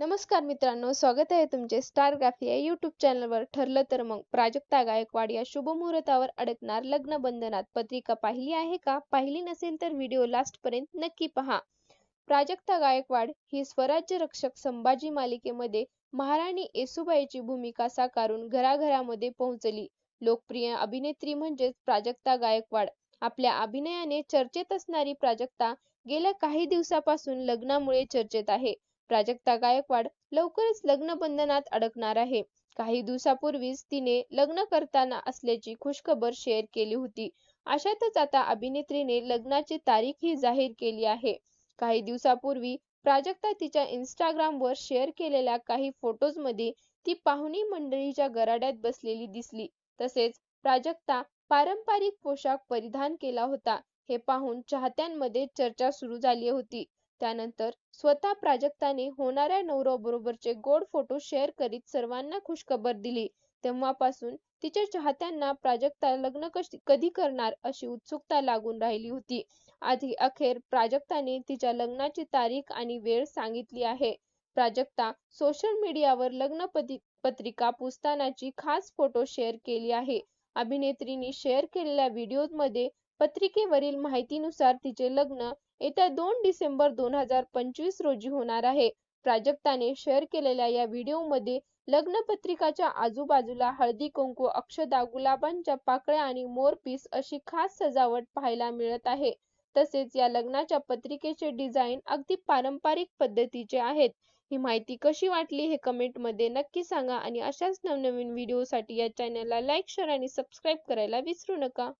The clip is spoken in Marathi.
नमस्कार मित्रांनो स्वागत आहे तुमचे स्टार ग्राफी या युट्यूब चॅनलवर ठरलं तर मग प्राजक्ता गायकवाड या शुभमुहूर्तावर अडकणार लग्न बंधनात पत्रिका पाहिली आहे का? पाहिली नसेल तर व्हिडिओ लास्ट पर्यंत नक्की पहा. प्राजक्ता गायकवाड ही स्वराज्य रक्षक संभाजी मालिकेमध्ये महाराणी येसुबाईची भूमिका साकारून घराघरामध्ये पोहोचली. लोकप्रिय अभिनेत्री म्हणजेच प्राजक्ता गायकवाड. आपल्या अभिनयाने चर्चेत असणारी प्राजक्ता गेल्या काही दिवसापासून लग्नामुळे चर्चेत आहे. प्राजक्ता गायकवाड लवकरच लग्न बंधनात अडकणार आहे. काही दिवसापूर्वीच तिने लग्न करताना असल्याची खुशखबर शेअर केली होती. अशातच आता अभिनेत्रीने लग्नाची तारीख ही जाहीर केली आहे. काही दिवसापूर्वी प्राजक्ता तिच्या इंस्टाग्रामवर शेअर केलेल्या काही फोटोजमध्ये ती पाहुणी मंडळीच्या गराड्यात बसलेली दिसली. तसेच प्राजक्ता पारंपरिक पोशाख परिधान केला होता. हे पाहून चाहत्यांमध्ये चर्चा सुरू झाली होती. त्यानंतर स्वतः प्राजक्ताने होणाऱ्या नवऱ्याबरोबरचे गोड फोटो शेअर करीत सर्वांना खुशखबर दिली. तेव्हापासून तिच्या चाहत्यांना प्राजक्ता लग्न कधी करणार अशी उत्सुकता लागून राहिली होती. आधी अखेर प्राजक्ताने तिच्या लग्नाची तारीख आणि वेळ सांगितली आहे. प्राजक्ता सोशल मीडियावर लग्न पत्रिका पुसतानाची खास फोटो शेअर केली आहे. अभिनेत्रीने शेअर केलेल्या व्हिडिओमध्ये पत्रिकेवरील माहितीनुसार तिचे लग्न येत्या दोन डिसेंबर दोन हजार पंचवीस रोजी होणार आहे. प्राजक्ताने शेअर केलेल्या या व्हिडिओमध्ये लग्नपत्रिकाच्या आजूबाजूला हळदी कुंकू अक्षदा गुलाबांच्या पाकळ्या आणि मोरपीस अशी खास सजावट पाहायला मिळत आहे. तसेच या लग्नाच्या पत्रिकेचे डिझाईन अगदी पारंपरिक पद्धतीचे आहेत. ही माहिती कशी वाटली हे कमेंटमध्ये नक्की सांगा आणि अशाच नवनवीन व्हिडिओसाठी या चॅनलला लाईक शेअर आणि सबस्क्राईब करायला विसरू नका.